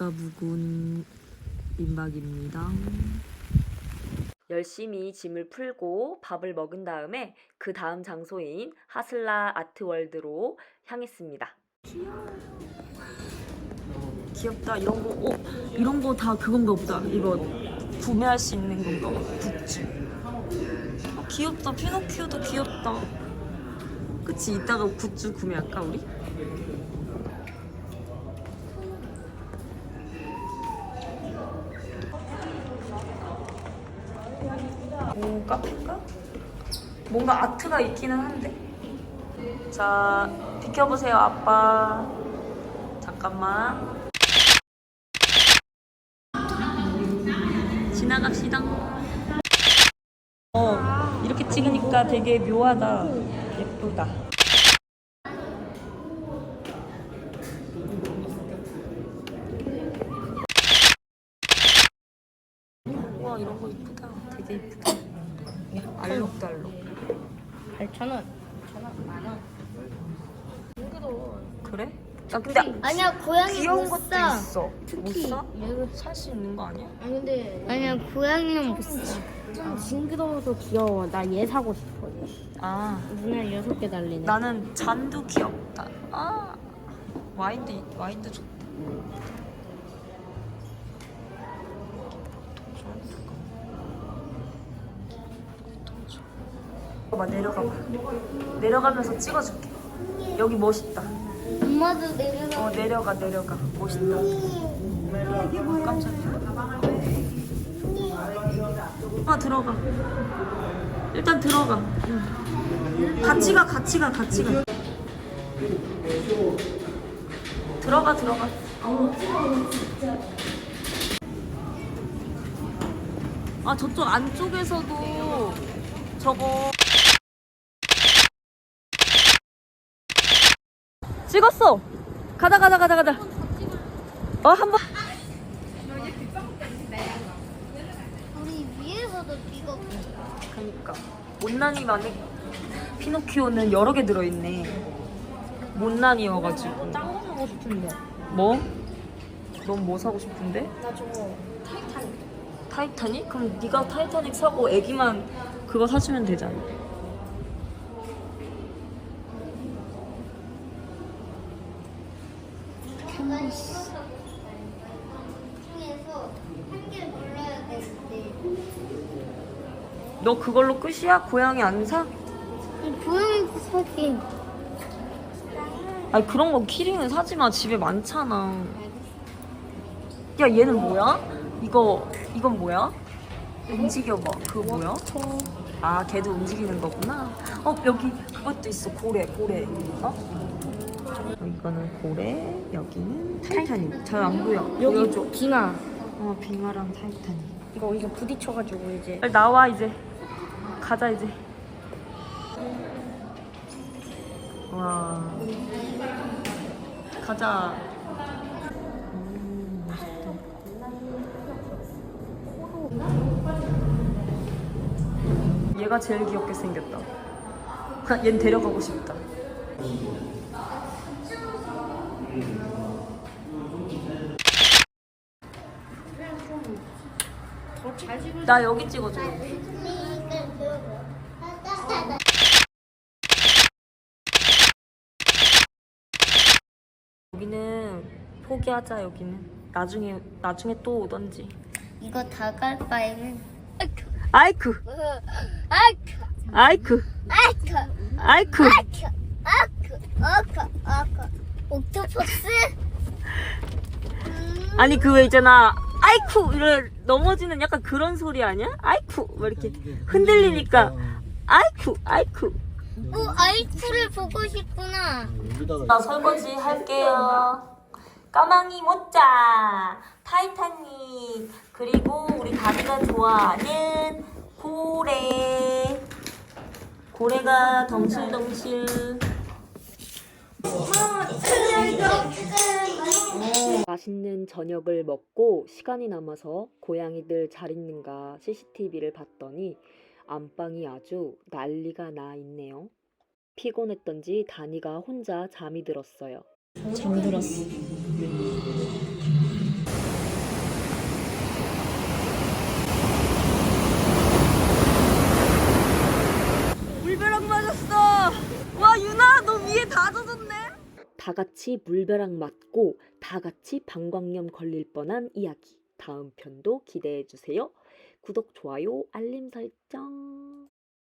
배가 묵은 민박입니다. 열심히 짐을 풀고 밥을 먹은 다음에 그 다음 장소인 하슬라 아트월드로 향했습니다. 귀엽다. 이런 거, 어, 이런 거 다 그건가 보다. 이거 구매할 수 있는 건가 봐. 굿즈. 어, 귀엽다. 피노키오도 귀엽다. 그치? 이따가 굿즈 구매할까, 우리? 오, 카페인가? 뭔가 아트가 있기는 한데. 자, 비켜보세요, 아빠. 잠깐만. 지나갑시다. 어, 이렇게 찍으니까 되게 묘하다. 예쁘다. 와, 이런 거 이쁘다. 되게 이쁘다. 알록달록. 8,000원, 9,000원, 만 원. 그래? 아, 근데 아니야, 고양이 귀여운 못 것도 사. 있어. 못 특히 사? 얘가 살수 있는 거 아니야? 아니 근데 아니야 고양이는 못 사. 좀 징그러워서 귀여워. 나 얘 사고 싶어. 아, 눈알 여섯 개 달리네. 나는 잔도 귀엽다. 아, 와인도 이- 와인도 좋다. 봐 내려가 봐. 내려가면서 찍어줄게. 여기 멋있다. 엄마도 내려가. 어 내려가 내려가 멋있다. 어, 깜짝이야. 아 들어가. 일단 들어가. 응. 같이 가 같이 가 같이 가. 들어가 들어가. 아 저쪽 안쪽에서도 저거 찍었어. 가자 가자 가자 가자. 어 한 번. 우리 위에서도 이거 그니까 못난이 만에 피노키오는 여러 개 들어있네. 못난이여가지고. 딴거 사고 싶은데. 뭐? 넌 뭐 사고 싶은데? 나 저거 타이탄. 타이타닉? 그럼 네가 타이타닉 사고 애기만 그거 사주면 되잖아. 중에서 한 개를 골라야 되는데. 너 그걸로 끝이야? 고양이 안 사? 고양이 사기. 아니 그런 거 키링은 사지 마. 집에 많잖아. 야 얘는 뭐야? 이거 이건 뭐야? 움직여봐. 그거 뭐야? 아 걔도 움직이는 거구나. 어 여기 그것도 있어. 고래 고래. 어? 어, 이거는 고래. 여기는 타이타닉. 잘 안 보여. 보여줘. 빙하. 어 빙하랑 타이타닉. 이거 이거 부딪혀가지고 이제. 빨리 나와 이제. 가자 이제. 와. 가자. 음. 얘가 제일 귀엽게 생겼다. 얜 데려가고 싶다. 나 여기 찍어줘. 여기는 포기하자 여기는. 나중에 나중에 또 오던지. 이거 다 갈 바에는 아이쿠 아이쿠 아이쿠 아이쿠 아이쿠. 아이쿠 아이쿠 아이쿠 아이쿠 옥토퍼스 아니 그 왜 있잖아. 아이쿠 이럴 넘어지는 약간 그런 소리 아니야? 아이쿠 막 이렇게 흔들리니까 아이쿠 아이쿠. 어 아이쿠를 보고 싶구나 나 설거지 할게요. 까망이 모짜, 타이타닉, 그리고 우리 다리가 좋아하는 고래. 고래가 덩실덩실. 맛있는 저녁을 먹고 시간이 남아서 고양이들 잘 있는가 CCTV를 봤더니 안방이 아주 난리가 나 있네요. 피곤했던지 다니가 혼자 잠이 들었어요. 잠들었어. 물벼락 맞았어. 와 유나 너 위에 다 젖었네. 다 같이 물벼락 맞고 다 같이 방광염 걸릴 뻔한 이야기. 다음 편도 기대해 주세요. 구독, 좋아요, 알림 설정.